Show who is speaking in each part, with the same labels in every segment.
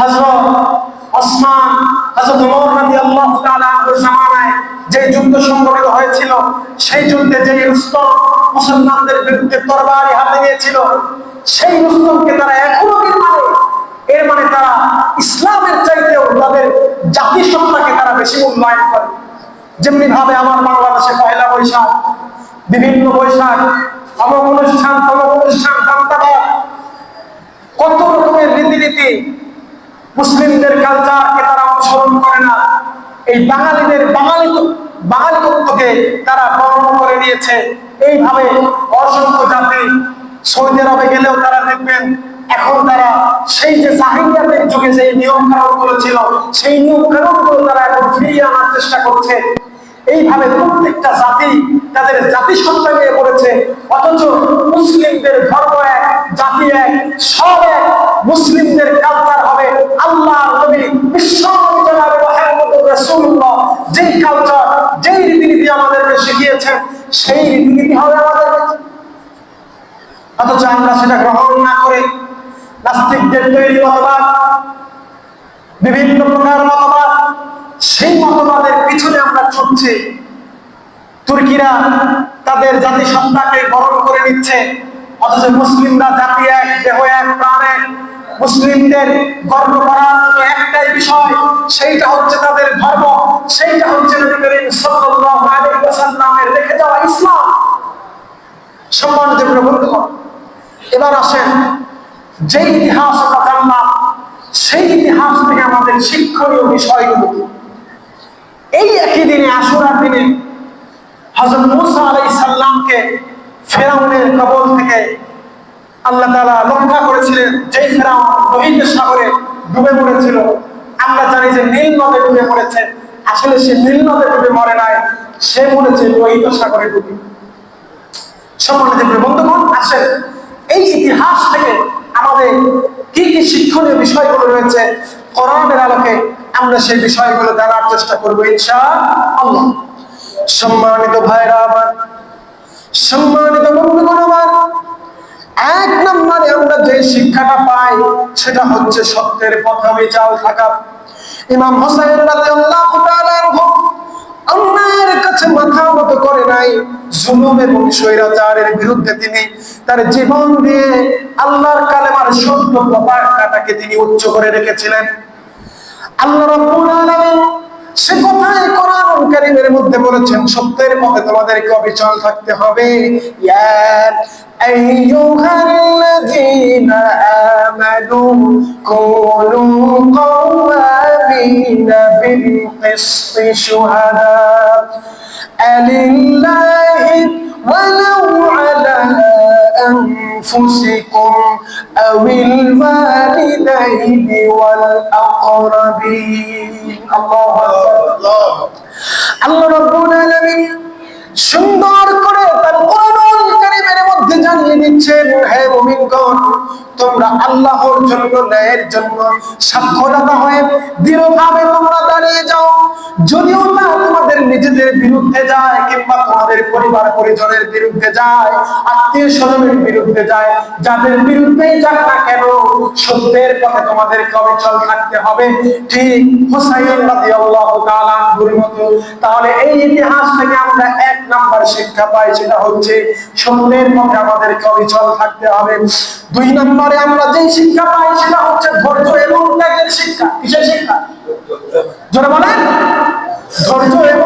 Speaker 1: হযরত ওসমান, হযরত ওমর রাদিয়াল্লাহু তাআলা জামানায় যে যুদ্ধ সংগঠিত হয়েছিল, সেই যুদ্ধে যে রুস্তম মুসলমানদের বিরুদ্ধে তরবারি হাতে নিয়েছিল, সেই রুস্তমকে তারা এখনও মানে? এর মানে তারা ইসলামের চাইতেও তাদের জাতিসত্তাকে তারা বেশি মূল্যায়ন করে। যেমনি ভাবে আমার বাংলাদেশে পয়লা বৈশাখ, বিভিন্ন বৈশাখ অমক অনুষ্ঠান তমক অনুষ্ঠান কত রকমের রীতিনীতি মুসলিমদের কালচারকে তারা অনুসরণ করে না। এই বাঙালিদের বাঙালি বাঙালি তত্ত্বকে তারা বরণ করে নিয়েছে। এইভাবে অসংখ্য জাতি সৌদি আরবে গেলেও তারা দেখবেন, এখন তারা সেই যে সাহিত্যের যুগে যে নিয়ম কানুনগুলো ছিল, সেই নিয়ম কানুনগুলো তারা এখন ফিরিয়ে আনার চেষ্টা করছে। এইভাবে প্রত্যেকটা জাতি তাদের জাতিসত্তা নিয়ে পড়েছে অথচ মুসলিমদের ধর্ম এক, জাতি এক, সব এক। মুসলিমদের কালচার হবে আল্লাহ কালচার রীতিনীতি আমাদেরকে শিখিয়েছেন, সেই রীতিনীতি হবে আমাদের অথচ আমরা সেটা গ্রহণ না করে নাস্তিকদের তৈরি মতবাদ, বিভিন্ন প্রকার মতবাদ, সেই মতবাদের পিছনে আমরা ছুটছি তুর্কিরা তাদের জাতিসত্তাকে বরণ করে নিচ্ছে? অথচ মুসলিমরা জাতি এক, দেহ এক, প্রাণ মুসলিমদের গর্ব করার একটাই বিষয়, সেইটা হচ্ছে তাদের ধর্ম। সেইটা হচ্ছে রেখে যাওয়া ইসলাম। সম্মানিত এবার আসেন যে ইতিহাস আমরা জানলাম, সেই ইতিহাস থেকে আমাদের শিক্ষণীয় বিষয়গুলো। এই একই দিনে আশুরার দিনে হজরত মুসা আলাই সাল্লামকে ফেরাউনের কবল থেকে আল্লাহ তালা রক্ষা করেছিলেন। যেই ফেরাউন রোহিত সাগরে ডুবে মরেছিল আমরা জানি যে নীল নদে ডুবে মরেছে আসলে সে নীল নদে ডুবে মরে নাই, সে মরেছে লোহিত সাগরে ডুবে। সম্মানিত বন্ধুগণ, আসেন, এই ইতিহাস থেকে আমাদের কি কি শিক্ষণীয় বিষয়গুলো রয়েছে কোরআনের আলোকে আমরা সেই বিষয়গুলো জানার চেষ্টা করব আল্লাহ সম্মানিত ভাইরা আমার, সম্মানিত বন্ধুগণ আমার, এক নম্বরে আমরা যে শিক্ষাটা পাই সেটা হচ্ছে সত্যের পথে বিচাল থাকা। ইমাম হোসেন রাদিয়াল্লাহু তাআলা অন্যায়ের কাছে মাথা মত করে নাই, জুলুম এবং স্বৈরাচারের বিরুদ্ধে তিনি তার জীবন দিয়ে আল্লাহর কালেমার সত্য পতাকাটাকে তিনি উচ্চ করে রেখেছিলেন। আল্লাহ সে কথাই কোরআন কারীমের মধ্যে বলেছেন সত্যের পথে তোমাদেরকে অবিচল থাকতে হবে। ইয়া أنفسكم أو الوالدين والأقربين الله أكبر আল্লাহ রাব্বুল আলামিন সুন্দর করে তার কোরআনুল কারীমের মধ্যে জানিয়ে দিচ্ছেন হে মুমিনগণ তোমরা আল্লাহর জন্য ন্যায়ের জন্য সাক্ষ্যদাতা হয়ে দৃঢ়ভাবে তোমরা দাঁড়িয়ে যাও যদিও না তোমাদের নিজেদের বিরুদ্ধে যায় কিংবা তোমাদের পরিবার পরিজনের বিরুদ্ধে যায়, আত্মীয় স্বজনের বিরুদ্ধে যায়, যাদের বিরুদ্ধেই যাক না কেন, সত্যের পথে তোমাদের অবিচল থাকতে হবে। ঠিক হুসাইন রাদিয়াল্লাহু তাআলা আনহুর মতো। তাহলে এই ইতিহাস থেকে আমরা এক নাম্বার শিক্ষা পাই, সেটা হচ্ছে সত্যের পথে আমাদেরকে অবিচল থাকতে হবে। দুই নম্বরে আমরা যে শিক্ষা পাই, সেটা হচ্ছে ধৈর্য এবং ত্যাগের শিক্ষা। কিসের শিক্ষা? জোরে বলেন। ধৈর্য এবং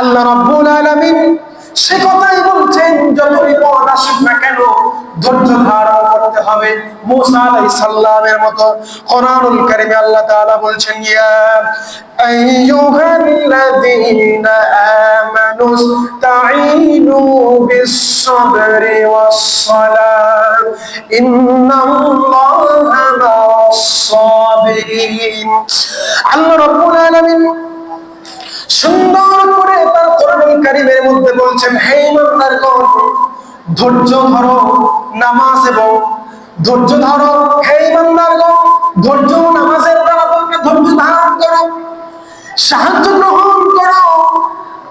Speaker 1: আল্লাহ রাব্বুল আলামিন সে কথাই বলছেন যত বিপদ আসুক না কেন, ধৈর্য ধারণ করতে হবে। মুসা আলাইহিস মতো কোরআনুল কারীমে আল্লাহ তাআলা বলছেন, ইয়া আইয়ুহাল্লাযীনা আমানু ইসতাঈনু বিস-সাবরি ওয়াস-সালাহ ইন্নাল্লাহা মা'আস-সাবিরিন। আল্লাহ রাব্বুল আলামিন সুন্দর করে তার কোরআনুল কারীমের মধ্যে বলছেন, হে ইমানদারগণ, ধৈর্য ধরো নামাজ এবং ধৈর্য ধরো। হে ইমানদারগণ, ধৈর্য নামাজের দ্বারা তোমরা ধৈর্য ধারণ করো, সাহায্য গ্রহণ করো।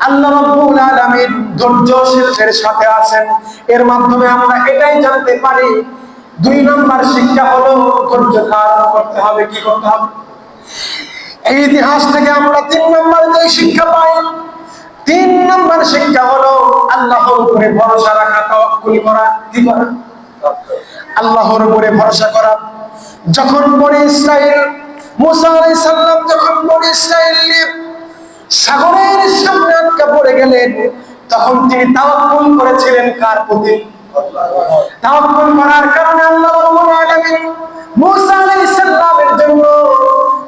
Speaker 1: আল্লাহ আলামিন ধৈর্যশীলদের সাথে আছেন। এর মাধ্যমে আমরা এটাই জানতে পারি, দুই নম্বর শিক্ষা হলো ধৈর্য ধারণ করতে হবে। কি করতে হবে? এই ইতিহাস থেকে আমরা তিন নম্বর শিক্ষা হলো আল্লাহর উপরে ভরসা রাখা, তাওয়াক্কুল করা। কি করা? আল্লাহর উপরে ভরসা করা। যখন বনি ইসরাইল, মুসা আলাইহিস সালাম যখন বনি ইসরাইল সাগরের সামনে আটকা পড়ে গেলেন, তখন তিনি তাওয়াক্কুল করেছিলেন কার প্রতি? তাওয়াক্কুল করার কারণে আল্লাহ রাব্বুল আলামিন মুসা আলাইহিস সালামের জন্য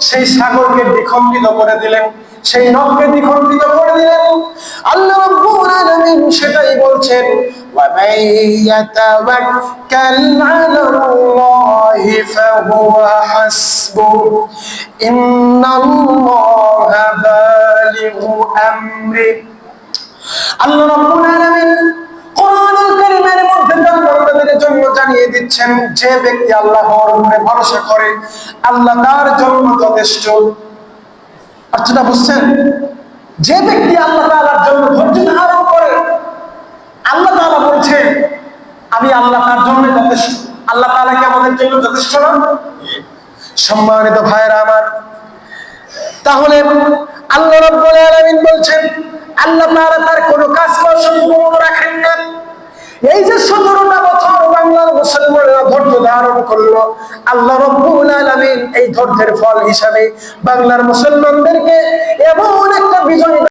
Speaker 1: সেই সাগরকে দ্বিখণ্ডিত করে দিলেন। সেই নদকে দ্বিখণ্ডিত করে দিলেন। আল্লাহ রাব্বুল আলামিন সেটাই বলছেন ওয়া মান আলাল্লাহি ফাহুয়া হাসবুহ ইন্নাল্লাহা বালিগু আমরি। আল্লাহ রাব্বুল আলামিন কোরআনুল কারীমের মধ্যে বান্দাদের জন্য জানিয়ে দিচ্ছেন, যে ব্যক্তি আল্লাহর উপরে ভরসা করে, আল্লাহ তার জন্য যথেষ্ট। অর্থটা বুঝছেন, যে ব্যক্তি আল্লাহ তাআলার জন্য ধৈর্য ধারণ করে, আল্লাহ তাআলা বলছে, আমি আল্লাহ তার জন্য যথেষ্ট। আল্লাহ তাআলা কি আমাদের জন্য যথেষ্ট না? সম্মানিত ভাইরা আমার, তাহলে আল্লাহ রাব্বুল আলামিন বলছেন, আল্লাহ তাআলা তার কোনো কাজ সম্পূর্ণ রাখেন না। এই যে সতেরোটা করল। আল্লাহ রব্বুল আলমিন এই ধৈর্যের ফল হিসাবে বাংলার মুসলমানদেরকে এমন একটা বিজয়